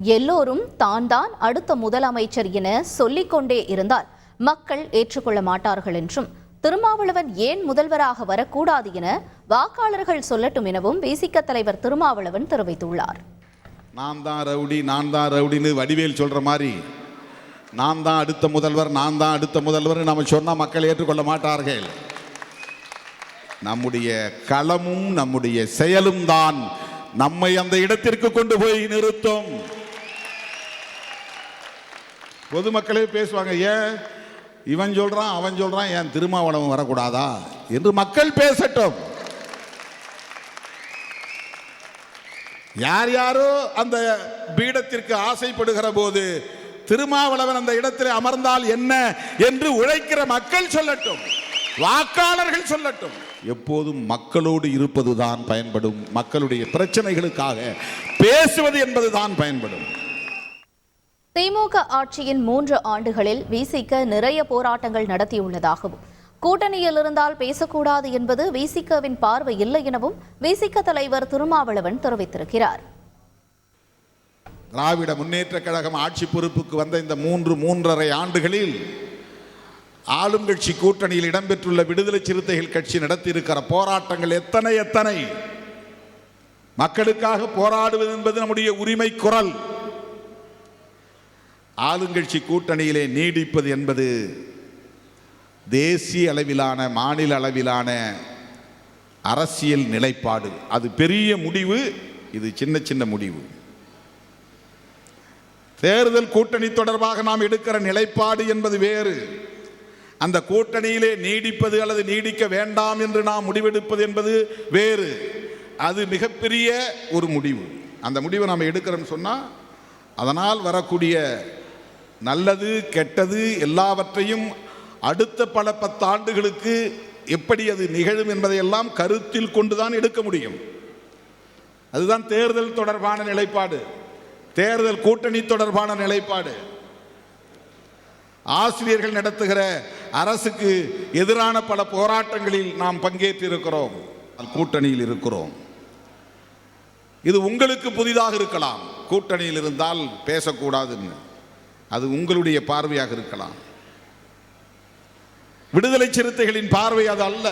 எல்லோரும் தான் தான் அடுத்த முதலமைச்சர் என சொல்லிக்கொண்டே இருந்தால் மக்கள் ஏற்றுக்கொள்ள மாட்டார்கள் என்றும் திருமாவளவன் ஏன் முதல்வராக வரக்கூடாது என வாக்காளர்கள் சொல்லட்டும் எனவும் விசிக தலைவர் திருமாவளவன் தெரிவித்துள்ளார். நான் தான் ரவுடி நான் தான் ரவுடின்னு வடிவேல் சொல்ற மாதிரி நான் தான் அடுத்த முதல்வர் நான் தான் அடுத்த முதல்வர் நம்ம சொன்னால் மக்கள் ஏற்றுக்கொள்ள மாட்டார்கள். நம்முடைய களமும் நம்முடைய செயலும் தான் நம்மை அந்த இடத்திற்கு கொண்டு போய் நிறுத்தும். பொதுமக்களே பேசுவாங்க ஏன் இவன் சொல்றான் அவன் சொல்றான் ஏன் திருமாவளவன் வரக்கூடாதா? என்று மக்கள் பேசட்டும். யார் யாரோ அந்த பீடத்திற்கு ஆசைப்படுகிற போது திருமாவளவன் அந்த இடத்தில் அமர்ந்தால் என்ன என்று உழைக்கிற மக்கள் சொல்லட்டும். வாக்காளர்கள் சொல்லட்டும். எப்போதும் மக்களோடு இருப்பதுதான் பயன்படும். மக்களுடைய பிரச்சனைகளுக்காக பேசுவது என்பதுதான் பயன்படும். திமுக ஆட்சியின் மூன்று ஆண்டுகளில் விசிக நிறைய போராட்டங்கள் நடத்தியுள்ளதாகவும் கூட்டணியில் இருந்தால் பேசக்கூடாது என்பது விசிகவின் பார்வை இல்லை எனவும் விசிக தலைவர் திருமாவளவன் தெரிவித்திருக்கிறார். திராவிட முன்னேற்ற கழகம் ஆட்சி பொறுப்புக்கு வந்த இந்த மூன்று மூன்றரை ஆண்டுகளில் ஆளும் கட்சி கூட்டணியில் இடம்பெற்றுள்ள விடுதலை சிறுத்தைகள் கட்சி நடத்தியிருக்கிற போராட்டங்கள் எத்தனை எத்தனை? மக்களுக்காக போராடுவது என்பது நம்முடைய உரிமை குரல். ஆளுங்கட்சி கூட்டணியிலே நீடிப்பது என்பது தேசிய அளவிலான மாநில அளவிலான அரசியல் நிலைப்பாடு. அது பெரிய முடிவு இது சின்ன சின்ன முடிவு. தேர்தல் கூட்டணி தொடர்பாக நாம் எடுக்கிற நிலைப்பாடு என்பது வேறு. அந்த கூட்டணியிலே நீடிப்பது அல்லது நீடிக்க வேண்டாம் என்று நாம் முடிவெடுப்பது என்பது வேறு. அது மிகப்பெரிய ஒரு முடிவு. அந்த முடிவை நாம் எடுக்கிறோம்னு சொன்னால் அதனால் வரக்கூடிய நல்லது கெட்டது எல்லாவற்றையும் அடுத்த பல பத்தாண்டுகளுக்கு எப்படி அது நிகழும் என்பதையெல்லாம் கருத்தில் கொண்டுதான் எடுக்க முடியும். அதுதான் தேர்தல் தொடர்பான நிலைப்பாடு. தேர்தல் கூட்டணி தொடர்பான நிலைப்பாடு. ஆசிரியர்கள் நடத்துகிற அரசுக்கு எதிரான பல போராட்டங்களில் நாம் பங்கேற்றிருக்கிறோம். கூட்டணியில் இருக்கிறோம். இது உங்களுக்கு புதிதாக இருக்கலாம். கூட்டணியில் இருந்தால் பேசக்கூடாதுன்னு. அது உங்களுடைய பார்வையாக இருக்கலாம். விடுதலை சிறுத்தைகளின் பார்வை அது அல்ல.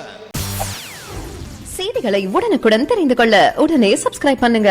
செய்திகளை உடனுக்குடன் தெரிந்து கொள்ள உடனே சப்ஸ்கிரைப் பண்ணுங்க.